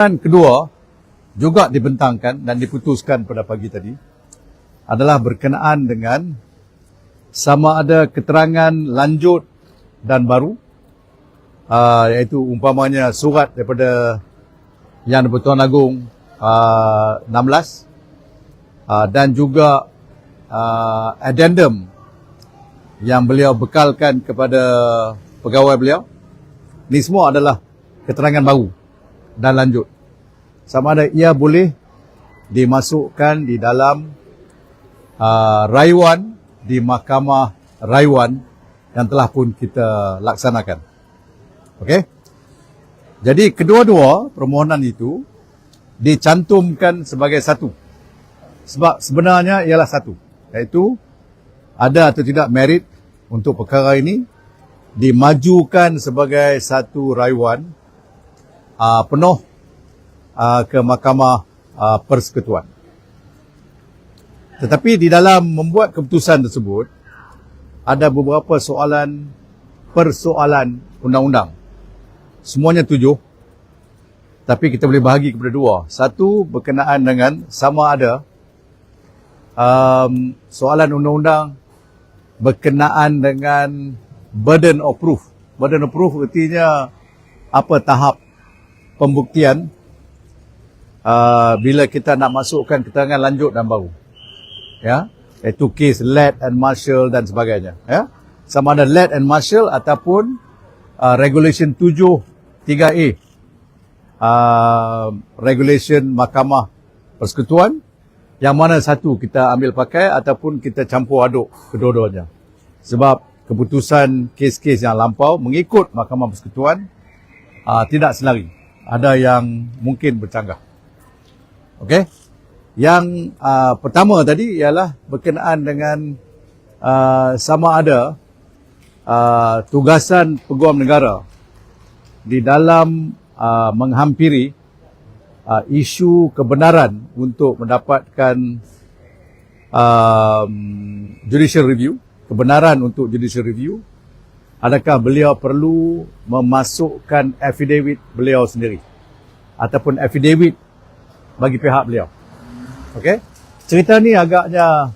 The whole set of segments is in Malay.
Dan kedua, juga dibentangkan dan diputuskan pada pagi tadi adalah berkenaan dengan sama ada keterangan lanjut dan baru uh, iaitu umpamanya surat daripada Yang di-Pertuan Agong uh, 16 uh, dan juga uh, addendum yang beliau bekalkan kepada pegawai beliau. Ini semua adalah keterangan baru dan lanjut sama ada ia boleh dimasukkan di dalam uh, rayuan di mahkamah rayuan yang telah pun kita laksanakan. Okey. Jadi kedua-dua permohonan itu dicantumkan sebagai satu. Sebab sebenarnya ialah satu. Iaitu ada atau tidak merit untuk perkara ini dimajukan sebagai satu rayuan uh, penuh uh, ke mahkamah uh, persekutuan. Tetapi di dalam membuat keputusan tersebut ada beberapa soalan persoalan undang-undang. Semuanya tujuh. Tapi kita boleh bahagi kepada dua. Satu berkenaan dengan sama ada um, soalan undang-undang berkenaan dengan burden of proof. Burden of proof artinya apa tahap pembuktian uh, bila kita nak masukkan keterangan lanjut dan baru. Ya? Iaitu kes Led and Marshall dan sebagainya. Ya? Sama ada Led and Marshall ataupun uh, regulation 7 3A uh, regulation mahkamah persekutuan. Yang mana satu kita ambil pakai ataupun kita campur aduk kedua-duanya. Sebab keputusan kes-kes yang lampau mengikut mahkamah persekutuan uh, tidak selari ada yang mungkin bercanggah okey? Yang uh, pertama tadi ialah berkenaan dengan uh, sama ada uh, tugasan peguam negara di dalam uh, menghampiri uh, isu kebenaran untuk mendapatkan um, judicial review, kebenaran untuk judicial review, adakah beliau perlu memasukkan affidavit beliau sendiri? Ataupun affidavit bagi pihak beliau. Okey. Cerita ni agaknya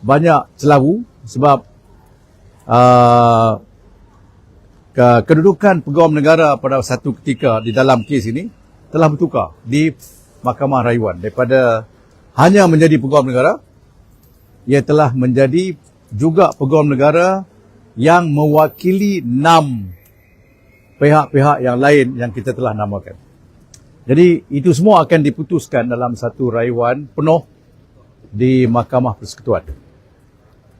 banyak celaru sebab uh, kedudukan peguam negara pada satu ketika di dalam kes ini telah bertukar di Mahkamah Rayuan daripada hanya menjadi peguam negara ia telah menjadi juga peguam negara yang mewakili enam pihak-pihak yang lain yang kita telah namakan. Jadi itu semua akan diputuskan dalam satu rayuan penuh di Mahkamah Persekutuan.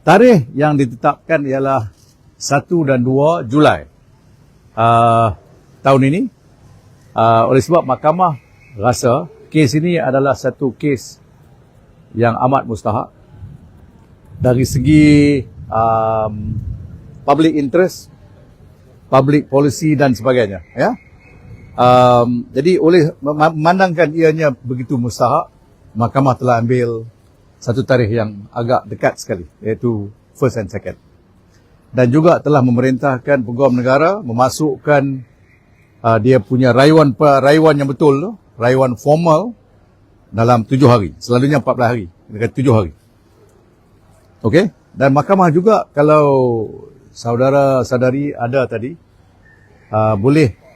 Tarikh yang ditetapkan ialah 1 dan 2 Julai uh, tahun ini. Uh, oleh sebab Mahkamah rasa kes ini adalah satu kes yang amat mustahak dari segi um, public interest, public policy dan sebagainya. Ya. Um, jadi oleh memandangkan ianya begitu mustahak, mahkamah telah ambil satu tarikh yang agak dekat sekali, iaitu first and second. Dan juga telah memerintahkan peguam negara memasukkan uh, dia punya rayuan rayuan yang betul tu, rayuan formal dalam tujuh hari. Selalunya 14 hari, dekat tujuh hari. Okey? Dan mahkamah juga kalau saudara-saudari ada tadi, uh, boleh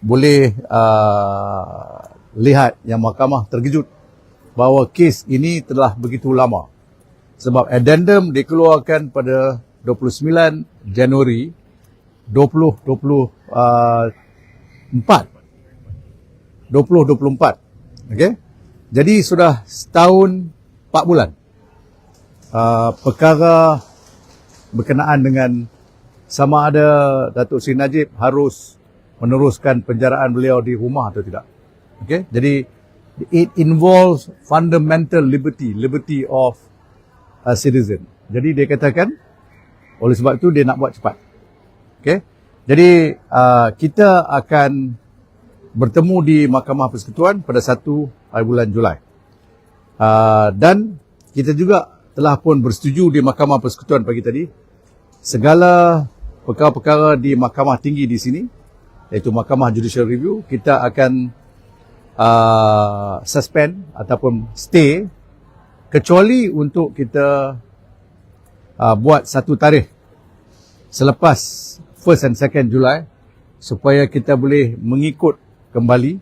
boleh uh, lihat yang mahkamah terkejut bahawa kes ini telah begitu lama. Sebab addendum dikeluarkan pada 29 Januari 2024. Uh, 2024. Okey. Jadi sudah setahun 4 bulan. Uh, perkara berkenaan dengan sama ada Datuk Seri Najib harus meneruskan penjaraan beliau di rumah atau tidak. Okay? Jadi it involves fundamental liberty, liberty of a citizen. Jadi dia katakan oleh sebab itu dia nak buat cepat. Okay? Jadi uh, kita akan bertemu di Mahkamah Persekutuan pada 1 hari bulan Julai. Uh, dan kita juga telah pun bersetuju di Mahkamah Persekutuan pagi tadi segala perkara-perkara di Mahkamah Tinggi di sini iaitu Mahkamah Judicial Review, kita akan uh, suspend ataupun stay kecuali untuk kita uh, buat satu tarikh selepas 1st and 2nd Julai supaya kita boleh mengikut kembali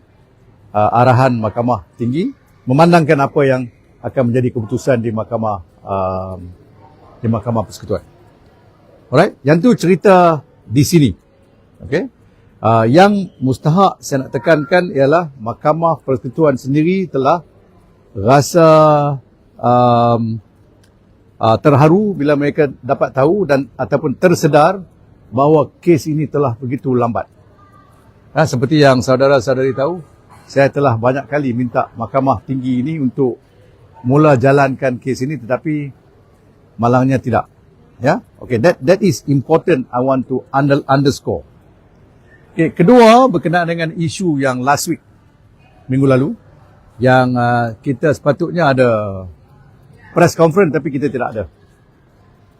uh, arahan mahkamah tinggi memandangkan apa yang akan menjadi keputusan di mahkamah uh, di mahkamah persekutuan. Alright, yang tu cerita di sini. Okay. Uh, yang mustahak saya nak tekankan ialah mahkamah persekutuan sendiri telah rasa um, uh, terharu bila mereka dapat tahu dan ataupun tersedar bahawa kes ini telah begitu lambat. Ha, seperti yang saudara-saudari tahu, saya telah banyak kali minta mahkamah tinggi ini untuk mula jalankan kes ini tetapi malangnya tidak. Ya, okay, that that is important. I want to under, underscore. Okay, kedua berkenaan dengan isu yang last week minggu lalu yang uh, kita sepatutnya ada press conference tapi kita tidak ada.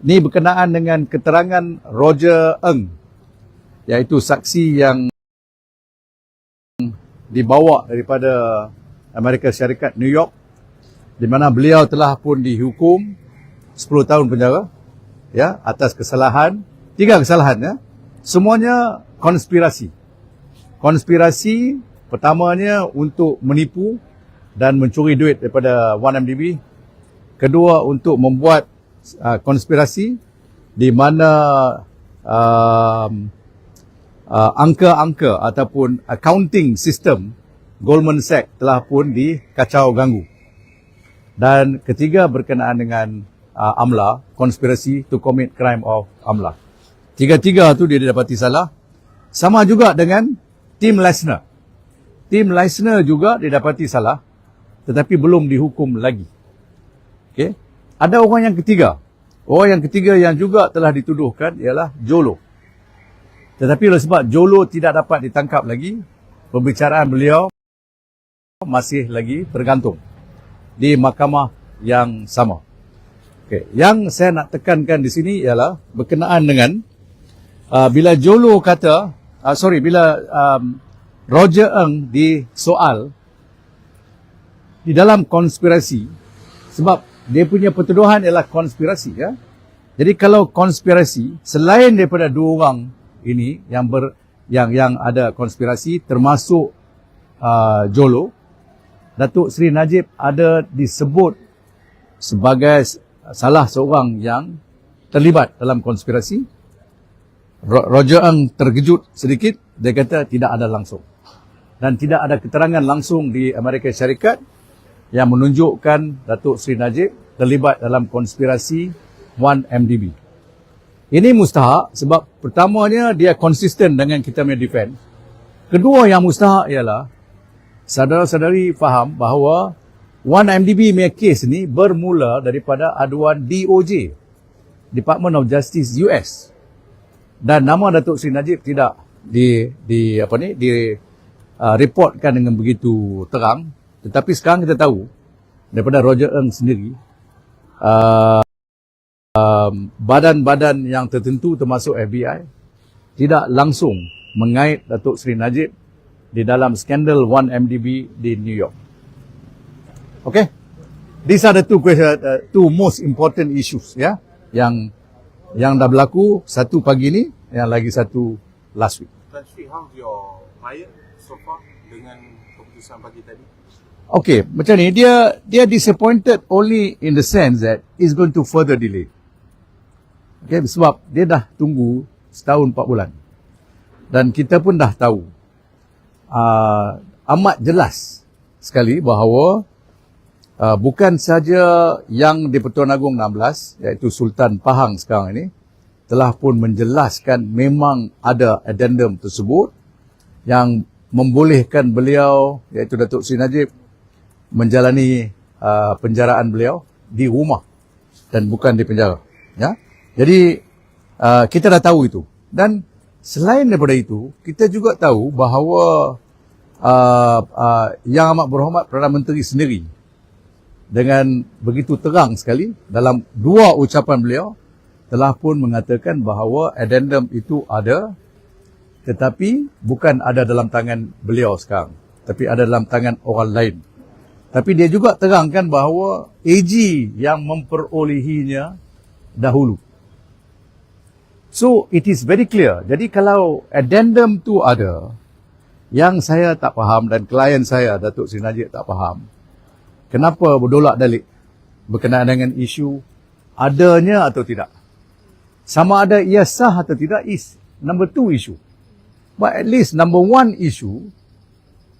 Ini berkenaan dengan keterangan Roger Eng iaitu saksi yang dibawa daripada Amerika Syarikat New York di mana beliau telah pun dihukum 10 tahun penjara ya atas kesalahan tiga kesalahan ya semuanya konspirasi konspirasi pertamanya untuk menipu dan mencuri duit daripada 1MDB kedua untuk membuat uh, konspirasi di mana um, uh, angka-angka ataupun accounting system Goldman Sachs telah pun dikacau ganggu. Dan ketiga berkenaan dengan uh, AMLA, conspiracy to commit crime of AMLA. Tiga-tiga tu dia didapati salah. Sama juga dengan Tim Lesner. Tim Lesner juga didapati salah tetapi belum dihukum lagi. Okay. Ada orang yang ketiga. Orang yang ketiga yang juga telah dituduhkan ialah Jolo. Tetapi oleh sebab Jolo tidak dapat ditangkap lagi, pembicaraan beliau masih lagi tergantung di mahkamah yang sama. Okay. Yang saya nak tekankan di sini ialah berkenaan dengan uh, bila Jolo kata, uh, sorry, bila um, Roger Eng disoal di dalam konspirasi, sebab dia punya pertuduhan ialah konspirasi. Ya? Jadi kalau konspirasi, selain daripada dua orang ini yang ber yang yang ada konspirasi termasuk uh, Jolo Datuk Seri Najib ada disebut sebagai salah seorang yang terlibat dalam konspirasi Roger Eng terkejut sedikit dia kata tidak ada langsung dan tidak ada keterangan langsung di Amerika Syarikat yang menunjukkan Datuk Seri Najib terlibat dalam konspirasi 1MDB. Ini mustahak sebab pertamanya dia konsisten dengan kita punya defend. Kedua yang mustahak ialah saudara-saudari faham bahawa 1MDB punya kes ni bermula daripada aduan DOJ, Department of Justice US. Dan nama Datuk Seri Najib tidak di di apa ni di uh, reportkan dengan begitu terang. Tetapi sekarang kita tahu daripada Roger Eng sendiri uh, um, badan-badan yang tertentu termasuk FBI tidak langsung mengait Datuk Seri Najib di dalam skandal 1MDB di New York. Okay? These are the two uh, two most important issues ya yang yang dah berlaku satu pagi ni yang lagi satu last week. Tan Sri, how's your client so far dengan keputusan pagi tadi? Okay, macam ni dia dia disappointed only in the sense that it's going to further delay. Okay, sebab dia dah tunggu setahun empat bulan. Dan kita pun dah tahu uh, amat jelas sekali bahawa uh, bukan saja yang di Pertuan Agong 16 iaitu Sultan Pahang sekarang ini telah pun menjelaskan memang ada addendum tersebut yang membolehkan beliau iaitu Datuk Sri Najib menjalani uh, penjaraan beliau di rumah dan bukan di penjara ya jadi uh, kita dah tahu itu. Dan selain daripada itu, kita juga tahu bahawa uh, uh, Yang Amat Berhormat Perdana Menteri sendiri dengan begitu terang sekali dalam dua ucapan beliau telah pun mengatakan bahawa addendum itu ada tetapi bukan ada dalam tangan beliau sekarang. tapi ada dalam tangan orang lain. Tapi dia juga terangkan bahawa AG yang memperolehinya dahulu. So it is very clear. Jadi kalau addendum tu ada yang saya tak faham dan klien saya Datuk Sri Najib tak faham. Kenapa berdolak dalik berkenaan dengan isu adanya atau tidak. Sama ada ia sah atau tidak is number two issue. But at least number one issue,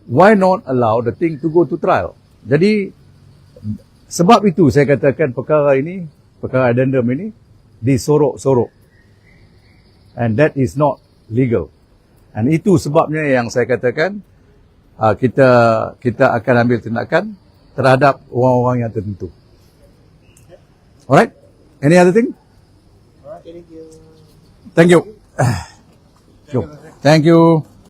why not allow the thing to go to trial? Jadi sebab itu saya katakan perkara ini, perkara addendum ini disorok-sorok. And that is not legal. And itu sebabnya yang saya katakan uh, kita kita akan ambil tindakan terhadap orang-orang yang tertentu. Alright? Any other thing? Thank you. Thank you. Thank you.